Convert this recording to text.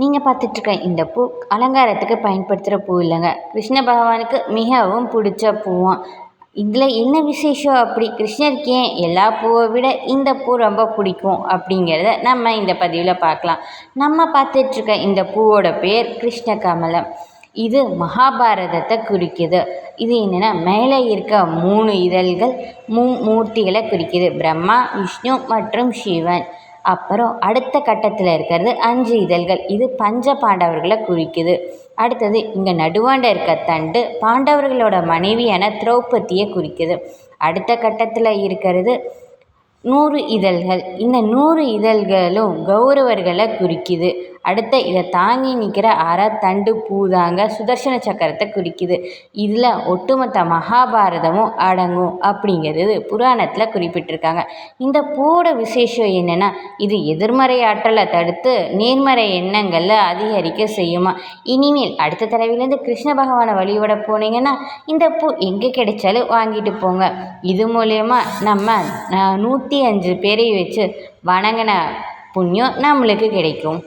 நீங்கள் பார்த்துட்ருக்க இந்த பூ அலங்காரத்துக்கு பயன்படுத்துகிற பூ இல்லைங்க. கிருஷ்ண பகவானுக்கு மிகவும் பிடிச்ச பூவாம். இதில் என்ன விசேஷம் அப்படி? கிருஷ்ணருக்கு ஏன் எல்லா பூவை விட இந்த பூ ரொம்ப பிடிக்கும் அப்படிங்கிறத நம்ம இந்த பதிவில் பார்க்கலாம். நம்ம பார்த்துட்ருக்க இந்த பூவோட பேர் கிருஷ்ண கமலம் இது மகாபாரதத்தை குறிக்குது. இது என்னென்னா மேலே இருக்க மூணு இதழ்கள் மூ மூர்த்திகளை குறிக்குது. பிரம்மா விஷ்ணு மற்றும் சிவன். அப்புறம் அடுத்த கட்டத்தில் இருக்கிறது அஞ்சு இதழ்கள். இது பஞ்ச பாண்டவர்களை குறிக்குது. அடுத்தது இங்கே நடுவாண்ட இருக்க தண்டு பாண்டவர்களோட மனைவியான திரௌபதியை குறிக்குது. அடுத்த கட்டத்தில் இருக்கிறது நூறு இதழ்கள். இந்த நூறு இதழ்களும் கௌரவர்களை குறிக்குது. அடுத்த இதை தாங்கி நிற்கிற அரை தண்டு பூ தாங்க சுதர்சன சக்கரத்தை குறிக்குது. இதில் ஒட்டுமொத்த மகாபாரதமும் அடங்கும் அப்படிங்கிறது புராணத்தில் குறிப்பிட்டிருக்காங்க. இந்த பூவோட விசேஷம் என்னென்னா இது எதிர்மறை ஆற்றலை தடுத்து நேர்மறை எண்ணங்களில் அதிகரிக்க செய்யுமா? இனிமேல் அடுத்த தடவையிலேருந்து கிருஷ்ண பகவானை வழிபட போனீங்கன்னா இந்த பூ எங்கே கிடைச்சாலும் வாங்கிட்டு போங்க. இது மூலயமா நம்ம நூற்றி அஞ்சு பேரை வச்சு வணங்கின புண்ணியம் நம்மளுக்கு கிடைக்கும்.